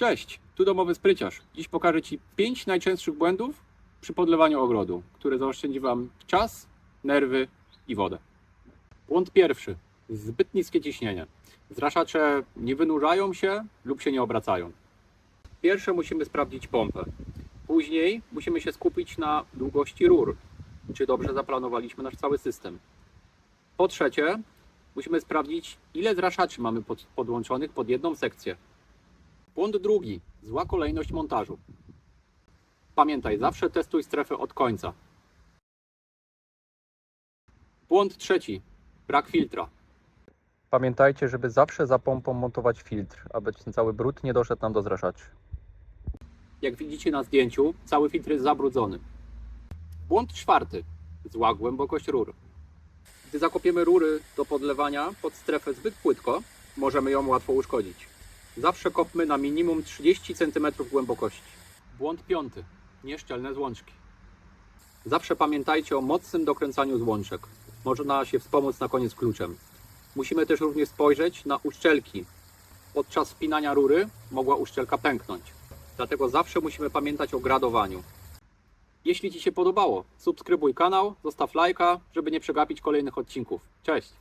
Cześć, tu domowy spryciarz. Dziś pokażę Ci 5 najczęstszych błędów przy podlewaniu ogrodu, które zaoszczędzi Wam czas, nerwy i wodę. Błąd pierwszy. Zbyt niskie ciśnienie. Zraszacze nie wynurzają się lub się nie obracają. Pierwsze musimy sprawdzić pompę. Później musimy się skupić na długości rur. Czy dobrze zaplanowaliśmy nasz cały system. Po trzecie, musimy sprawdzić, ile zraszaczy mamy pod, podłączonych pod jedną sekcję. Błąd drugi. Zła kolejność montażu. Pamiętaj, zawsze testuj strefę od końca. Błąd trzeci. Brak filtra. Pamiętajcie, żeby zawsze za pompą montować filtr, aby ten cały brud nie doszedł nam do zraszaczy. Jak widzicie na zdjęciu, cały filtr jest zabrudzony. Błąd czwarty. Zła głębokość rur. Gdy zakopiemy rury do podlewania pod strefę zbyt płytko, możemy ją łatwo uszkodzić. Zawsze kopmy na minimum 30 cm głębokości. Błąd piąty. Nieszczelne złączki. Zawsze pamiętajcie o mocnym dokręcaniu złączek. Można się wspomóc na koniec kluczem. Musimy też również spojrzeć na uszczelki. Podczas wpinania rury mogła uszczelka pęknąć. Dlatego zawsze musimy pamiętać o gradowaniu. Jeśli Ci się podobało, subskrybuj kanał, zostaw lajka, żeby nie przegapić kolejnych odcinków. Cześć!